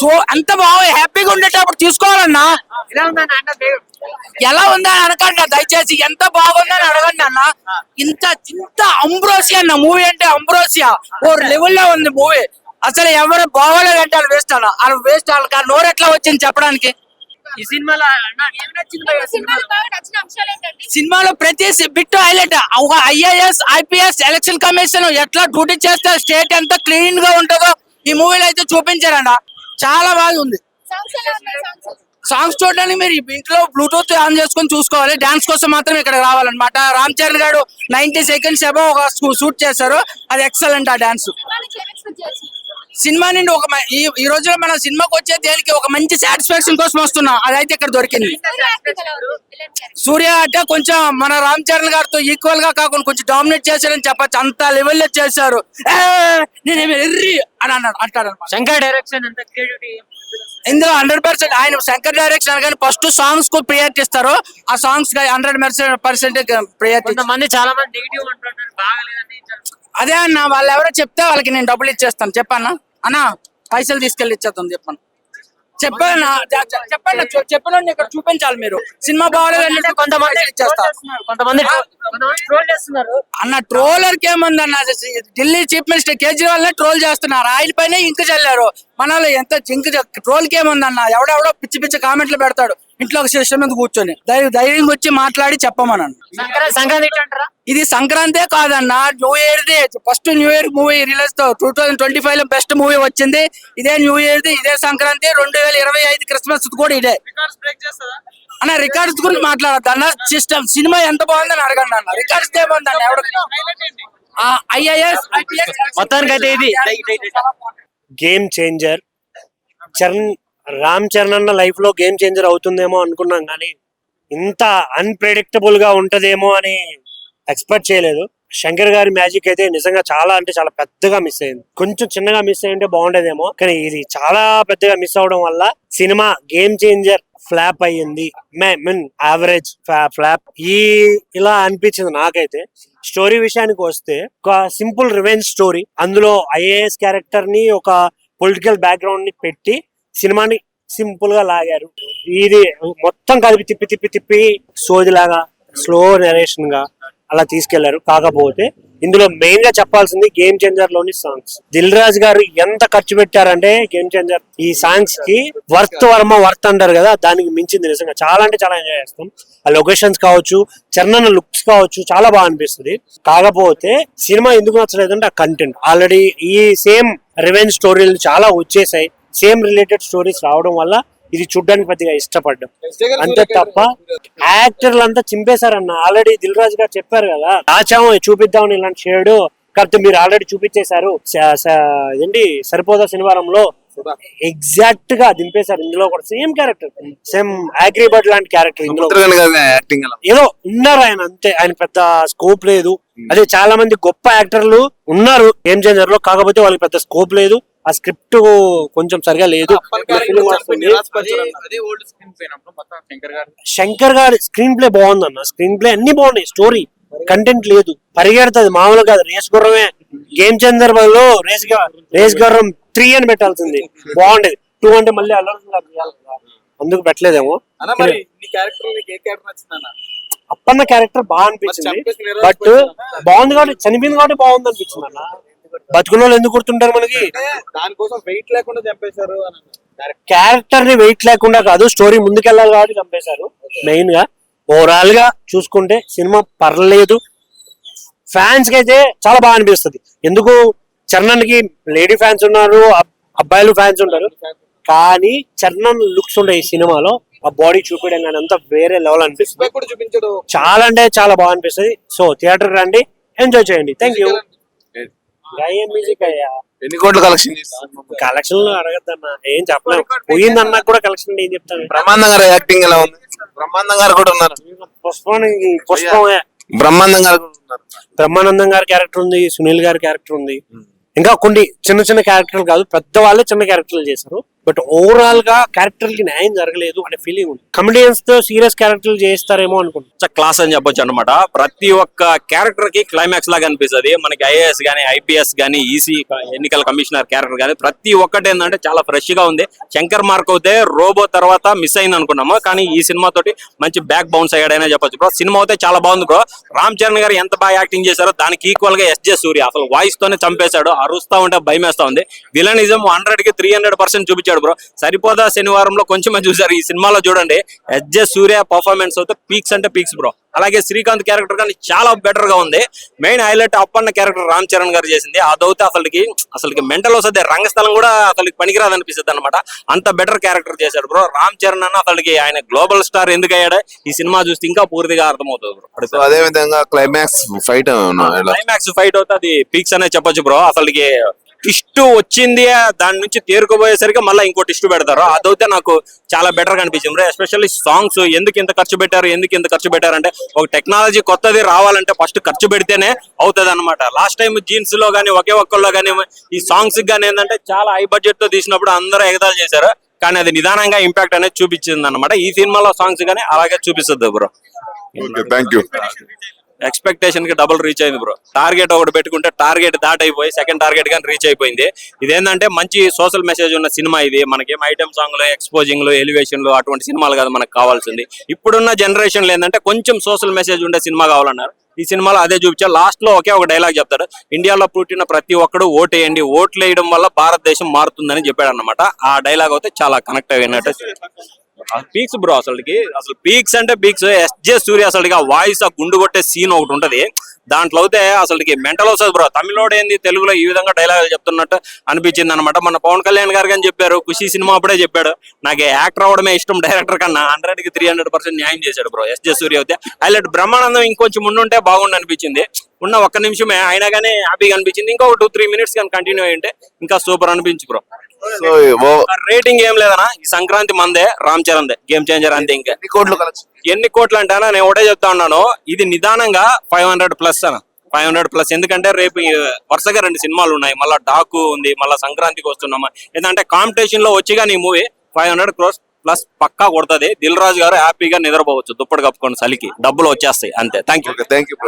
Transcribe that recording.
So అంత బాగా హ్యాపీగా ఉండేటప్పుడు తీసుకోవాలన్నా ఎలా ఉందని అనకండి దయచేసి. ఎంత బాగుందని అడగండి అన్న. ఇంత ఇంత అంబ్రోసియా అన్న మూవీ అంటే అంబ్రోసియా ఓ లెవెల్లో ఉంది మూవీ. అసలు ఎవరు బాగోలేదంటే వాళ్ళు వేస్ట్ అన్న. వాళ్ళు వేస్ట్ వాళ్ళకి నోరు ఎట్లా వచ్చింది చెప్పడానికి? ఈ సినిమాలో సినిమాలో ప్రతి బిట్ హైలైట్. ఒక ఐఏఎస్ ఐపీఎస్ ఎలక్షన్ కమిషన్ ఎట్లా డ్యూటీ చేస్తే స్టేట్ ఎంత క్లీన్గా ఉంటుందో ఈ మూవీలో అయితే చూపించారన్న. చాలా బాగా ఉంది. సాంగ్స్ చూడడానికి మీరు ఇంట్లో బ్లూటూత్ ఆన్ చేసుకొని చూసుకోవాలి. డాన్స్ కోసం మాత్రం ఇక్కడ రావాలన్నమాట. రామ్ చరణ్ గారు నైన్టీ సెకండ్స్ ఏమో ఒక షూట్ చేశారు. అది ఎక్సలెంట్ ఆ డాన్స్ సినిమా నుండి ఒక ఈ రోజులో మన సినిమాకి వచ్చే దేనికి ఒక మంచి సాటిస్ఫాక్షన్ కోసం వస్తున్నాం. అదైతే ఇక్కడ దొరికింది. సూర్య అంటే కొంచెం మన రామ్ చరణ్ గారితో ఈక్వల్గా కాకుండా కొంచెం డామినేట్ చేశారని చెప్పచ్చు. అంత లెవెల్లో చేశారు. ఏ, నేనేమి ఎర్రి అని అన్నాడు అంటాడు అనమాట శంకర్ డైరెక్షన్ క్రియేటివిటీ ఇందులో హండ్రెడ్ పర్సెంట్ ఆయన శంకర్ డైరెక్షన్ కానీ ఫస్ట్ సాంగ్స్కు ప్రియారిటీ ఇస్తారు. ఆ సాంగ్స్ హండ్రెడ్ పర్సెంట్ ప్రియారిటీ కొంతమంది చాలా మంది నెగిటివ్ అంటున్నారు బాగలేదని అదే అన్న వాళ్ళు ఎవరో చెప్తే వాళ్ళకి నేను డబ్బులు ఇచ్చేస్తాను. చెప్పన్నా అన్న. పైసలు తీసుకెళ్ళి ఇచ్చేద్దాం చెప్పాను చెప్పాను చెప్పండి చెప్పిన ఇక్కడ చూపించాలి మీరు. సినిమా బాగోలేదంటే కొంతమంది కొంతమంది కొంతమంది ట్రోల్ చేస్తున్నారు. అన్న ట్రోలర్కి ఏముందన్న ఢిల్లీ చీఫ్ మినిస్టర్ కేజ్రీవాల్ నే ట్రోల్ చేస్తున్నారు. ఆయన పైన ఇంక చల్లారు. మనలో ఎంత జింక్ ట్రోల్కి ఏముందన్న ఎవడెవడో పిచ్చి పిచ్చి కామెంట్లు పెడతాడు. ఇంట్లో ఒక సిస్టమ్ మీద కూర్చొని. ధైర్యం వచ్చి మాట్లాడి చెప్పమన్నాను. సంక్రాంతి ఇది సంక్రాంతే కాదన్న. New year the. First new year movie రిలీజ్తో టూ థౌసండ్ ట్వంటీ ఫైవ్లో బెస్ట్ మూవీ వచ్చింది. ఇదే న్యూ ఇయర్ ది ఇదే సంక్రాంతి. రెండు వేల ఇరవై ఐదు క్రిస్మస్ కూడా ఇదే. అన్న రికార్డ్స్ గురించి మాట్లాడద్దు అన్న. సిస్టమ్ సినిమా ఎంత బాగుందని అడగండి అన్న. రికార్డ్స్ ఏముందన్న ఎవడు ఐఐఎస్ మొత్తానికి అయితే ఇది. గేమ్ చేంజర్ చరణ్ రామ్ చరణ్ అన్న లైఫ్లో గేమ్ చేంజర్ అవుతుందేమో అనుకున్నాం కానీ ఇంత అన్ప్రెడిక్టబుల్గా ఉంటదేమో అని ఎక్స్పెక్ట్ చేయలేదు. శంకర్ గారి మ్యాజిక్ అయితే నిజంగా చాలా అంటే చాలా పెద్దగా మిస్ అయింది. కొంచెం చిన్నగా మిస్ అయ్యింటే బాగుండేదేమో కానీ ఇది చాలా పెద్దగా మిస్ అవడం వల్ల సినిమా గేమ్ చేంజర్ ఫ్లాప్ అయ్యింది. మీన్ యావరేజ్ ఫ్లాప్ ఈ ఇలా అనిపించింది నాకైతే. స్టోరీ విషయానికి వస్తే ఒక సింపుల్ రివెంజ్ స్టోరీ అందులో ఐఏఎస్ క్యారెక్టర్ని ఒక పొలిటికల్ బ్యాక్గ్రౌండ్ని పెట్టి సినిమాని సింపుల్గా లాగారు. ఇది మొత్తం కలిపి తిప్పి తిప్పి తిప్పి సోదిలాగా స్లో నెరేషన్గా అలా తీసుకెళ్ళారు. కాకపోతే ఇందులో మెయిన్గా చెప్పాల్సింది గేమ్ చేంజర్లోని సాంగ్స్ దిల్ రాజు గారు ఎంత ఖర్చు పెట్టారంటే గేమ్ చేంజర్ ఈ సాంగ్స్కి వర్త్ వర్మ వర్త్ అంటారు కదా దానికి మించింది నిజంగా చాలా అంటే చాలా ఎంజాయ్ చేస్తాం. ఆ లొకేషన్స్ కావచ్చు చరణ్ లుక్స్ కావచ్చు చాలా బాగా అనిపిస్తుంది. కాకపోతే సినిమా ఎందుకు నచ్చలేదంటే ఆ కంటెంట్ ఆల్రెడీ ఈ సేమ్ రివెంజ్ స్టోరీలు చాలా వచ్చేసాయి. సేమ్ రిలేటెడ్ స్టోరీస్ రావడం వల్ల ఇది చూడ్డానికి పెద్దగా ఇష్టపడ్డాం. అంతే తప్ప యాక్టర్లు అంతా చింపేశారన్న. ఆల్రెడీ దిల్ రాజు గారు చెప్పారు కదా దాచాము చూపిద్దామని ఇలాంటి షేడ్ కాకపోతే మీరు ఆల్రెడీ చూపించేశారు. ఏంటి సరిపోదా శనివారంలో ఎగ్జాక్ట్గా దింపేశారు ఇందులో కూడా. సేమ్ క్యారెక్టర్ సేమ్ అగ్రిబర్డ్ లాంటి క్యారెక్టర్ ఇందులో ఏదో ఉన్నారు ఆయన అంతే. ఆయన పెద్ద స్కోప్ లేదు. అదే చాలా మంది గొప్ప యాక్టర్లు ఉన్నారు. గేమ్ చేంజర్లో. కాకపోతే వాళ్ళకి పెద్ద స్కోప్ లేదు. ఆ స్క్రిప్ట్ కొంచెం సరిగా లేదు. శంకర్ గారు. స్క్రీన్ ప్లే బాగుందన్న. స్క్రీన్ ప్లే అన్ని బాగున్నాయి. స్టోరీ కంటెంట్ లేదు. పరిగెడుతుంది. మామూలు కాదు. రేస్ గుర్రమే. గేమ్ చేంజర్లో రేస్ రేస్ గుర్రం త్రీ అని పెట్టాల్సింది. బాగుండేది. టూ అంటే మళ్ళీ అల్లరి. అందుకు పెట్టలేదేమో. అన్న అప్పన్న క్యారెక్టర్ బాగా అనిపించింది. బట్. బాగుంది కాబట్టి చనిపోయింది కాబట్టి బాగుంది అనిపించింది అన్న. వాళ్ళు ఎందుకు గుర్తుంటారు మనకి? దానికోసం వెయిట్ లేకుండా చంపేశారు. క్యారెక్టర్ని వెయిట్ లేకుండా కాదు స్టోరీ ముందుకెళ్ళాలి కాబట్టి చంపేశారు. మెయిన్గా ఓవరాల్గా చూసుకుంటే సినిమా పర్లేదు. ఫ్యాన్స్కి అయితే చాలా బాగా అనిపిస్తుంది. ఎందుకు? చరణ్కి లేడీ ఫ్యాన్స్ ఉన్నారు అబ్- అబ్బాయిలు ఫ్యాన్స్ ఉంటారు. కానీ చరణ్ లుక్స్ ఉంటాయి ఈ సినిమాలో. ఆ బాడీ చూపించడం కానీ అంతా వేరే లెవెల్ అనిపిస్తుంది. చాలా అంటే చాలా బాగా అనిపిస్తుంది. సో థియేటర్ రండి. ఎంజాయ్ చేయండి. థ్యాంక్ యూ మ్యూజిక్ అయ్యా. ఎన్ని కోట్ల కలెక్షన్ చేస్తారు కలెక్షన్ అడగద్దన్న ఏం చెప్పలేము పోయిందన్నా కూడా కలెక్షన్ ఏం చెప్తాను బ్రహ్మాండం గారు యాక్టింగ్ ఎలా ఉంది? బ్రహ్మాండం గారు కూడా ఉన్నారు. పుష్పం పుష్పమే. బ్రహ్మాండం గారు కూడా ఉన్నారు. బ్రహ్మానందం గారి క్యారెక్టర్ ఉంది సునీల్ గారి క్యారెక్టర్ ఉంది. ఇంకా కొన్ని చిన్న చిన్న క్యారెక్టర్లు కాదు పెద్ద వాళ్ళే చిన్న క్యారెక్టర్లు చేశారు. బట్ ఓవరాల్గా క్యారెక్టర్కి న్యాయం జరగలేదు అనే ఫీలింగ్ ఉంది. కమెడియన్స్తో సీరియస్ క్యారెక్టర్లు చేస్తారేమో అనుకుంటున్నా క్లాస్ అని చెప్పొచ్చు అనమాట ప్రతి ఒక్క క్యారెక్టర్కి క్లైమాక్స్ లాగా అనిపిస్తుంది. మనకి ఐఏఎస్ గానీ ఐపీఎస్ గానీ ఈసీ ఎన్నికల కమిషనర్ క్యారెక్టర్ గానీ ప్రతి ఒక్కటి ఏంటంటే చాలా ఫ్రెష్గా ఉంది. శంకర్ మార్క్ అయితే రోబో తర్వాత మిస్ అయింది అనుకున్నాము. కానీ ఈ సినిమా తోటి మంచి బ్యాక్ బౌన్స్ అయ్యాడనే చెప్పొచ్చు బ్రో సినిమా అయితే చాలా బాగుంది బ్రో రామ్ చరణ్ గారు ఎంత బాగా యాక్టింగ్ చేశారో దానికి ఈక్వల్గా ఎస్జే సూర్య అసలు వాయిస్ తోనే చంపేశాడు. అరుస్తా ఉంటే భయమేస్తా ఉంది. విలనిజం హండ్రెడ్కి త్రీ హండ్రెడ్ పర్సెంట్ చూపించాడు. బ్రో. సరిపోదా శనివారంలో కొంచెమే చూసారు ఈ సినిమాలో చూడండి ఎస్జే సూర్య పర్ఫార్మెన్స్ అయితే పీక్స్ అంటే పీక్స్ బ్రో. అలాగే శ్రీకాంత్ క్యారెక్టర్ కానీ చాలా బెటర్గా ఉంది. Main highlight Appanna character Ram Charan గారు చేసింది. అదైతే అసలుకి అసలుకి మెంటల్ వస్తుంది రంగస్థలం కూడా అసలుకి పనికిరాదు అనిపిస్తుంది అనమాట అంత బెటర్ క్యారెక్టర్ చేశాడు బ్రో. రామ్ చరణ్ అన్న అసలుకి ఆయన గ్లోబల్ స్టార్ ఎందుకు అయ్యాడో ఈ సినిమా చూస్తే ఇంకా పూర్తిగా అర్థమవుతుంది బ్రో. అదే విధంగా క్లైమాక్స్ ఫైట్ క్లైమాక్స్ ఫైట్ అవుతే అది పీక్స్ అనే చెప్పొచ్చు బ్రో. అసలుకి ఇష్టు వచ్చింది దాని నుంచి తేరుకుపోయేసరికి మళ్ళీ ఇంకోటి ఇష్టు పెడతారు. అదైతే నాకు చాలా బెటర్ కనిపించింది. అనిపించింది బ్రో ఎస్పెషల్లీ సాంగ్స్ ఎందుకు ఇంత ఖర్చు పెట్టారు ఎందుకు ఇంత ఖర్చు పెట్టారు అంటే ఒక టెక్నాలజీ కొత్తది రావాలంటే ఫస్ట్ ఖర్చు పెడితేనే అవుతుంది అనమాట లాస్ట్ టైం జీన్స్లో కానీ ఒకే ఒక్కల్లో కానీ ఈ సాంగ్స్ కానీ ఏంటంటే చాలా హై బడ్జెట్తో తీసినప్పుడు అందరూ ఎగదాలు చేశారు. కానీ అది నిదానంగా ఇంపాక్ట్ అనేది చూపించింది అనమాట ఈ సినిమాలో సాంగ్స్ కానీ అలాగే చూపిస్తుంది బ్రో థ్యాంక్ యూ ఎక్స్పెక్టేషన్కి డబుల్ రీచ్ అయింది బ్రో. టార్గెట్ ఒకటి పెట్టుకుంటే టార్గెట్ దాట్ అయిపోయి సెకండ్ టార్గెట్ కానీ రీచ్ అయిపోయింది. ఇదేంటంటే మంచి సోషల్ మెసేజ్ ఉన్న సినిమా ఇది. మనకి ఐటమ్ సాంగ్లో ఎక్స్పోజింగ్లు ఎలివేషన్లు అటువంటి సినిమాలు కాదు మనకు కావాల్సింది. ఇప్పుడున్న జనరేషన్లో ఏంటంటే కొంచెం సోషల్ మెసేజ్ ఉండే సినిమా కావాలన్నారు. ఈ సినిమాలో అదే చూపించా లాస్ట్లో ఒకే ఒక డైలాగ్ చెప్తాడు. ఇండియాలో పుట్టిన ప్రతి ఒక్కడు ఓటేయండి. ఓట్లు వేయడం వల్ల భారతదేశం మారుతుందని చెప్పాడు అనమాట ఆ డైలాగ్ అయితే చాలా కనెక్ట్ అయినట్టు. పీక్స్ బ్రో అసలుకి అసలు పీక్స్ అంటే పీక్స్ ఎస్జే సూర్య అసలుకి ఆ వాయిస్ ఆ గుండు కొట్టే సీన్ ఒకటి ఉంటది. దాంట్లో అయితే అసలుకి మెంటల్ వస్తుంది బ్రో తమిళోడు ఏంది తెలుగులో ఈ విధంగా డైలాగులు చెప్తున్నట్టు అనిపించింది అనమాట మన పవన్ కళ్యాణ్ గారు కానీ చెప్పారు ఖుషి సినిమా అప్పుడే చెప్పాడు. నాకు యాక్టర్ అవడమే ఇష్టం డైరెక్టర్ కన్నా. హండ్రెడ్కి త్రీ హండ్రెడ్ పర్సెంట్ న్యాయం చేశాడు బ్రో ఎస్జే సూర్య అయితే. హైలైట్ బ్రహ్మానందం ఇంకొంచెం ముందుంటే బాగుండు అనిపించింది. ఉన్న ఒక్క నిమిషమే అయినా కానీ హ్యాపీగా అనిపించింది. ఇంకో టూ త్రీ మినిట్స్ కానీ కంటిన్యూ అయ్యింటే ఇంకా సూపర్ అనిపించు బ్రో సో రేటింగ్ ఏం లేదనా ఈ సంక్రాంతి మందే రామ్ చరణ్ గేమ్ చేంజర్ అంతే ఇంకా. ఎన్ని కోట్లు ఎన్ని కోట్లు అంటే అన్న, నేను ఒకటే చెప్తా ఉన్నాను ఇది నిదానంగా ఫైవ్ హండ్రెడ్ ప్లస్ అన్న. Five hundred plus. ఎందుకంటే రేపు వరుసగా రెండు సినిమాలు ఉన్నాయి. మళ్ళీ డాకు ఉంది మళ్ళీ సంక్రాంతికి వస్తున్నామా ఏంటంటే కాంపిటీషన్లో వచ్చిగా నీ movie five hundred crores plus పక్కా కొడుతుంది. దిల్ రాజు గారు హ్యాపీగా నిద్రపోవచ్చు. దుప్పటి కప్పుకొని చలికి. డబ్బులు వచ్చేస్తాయి. అంతే. Thank you thank you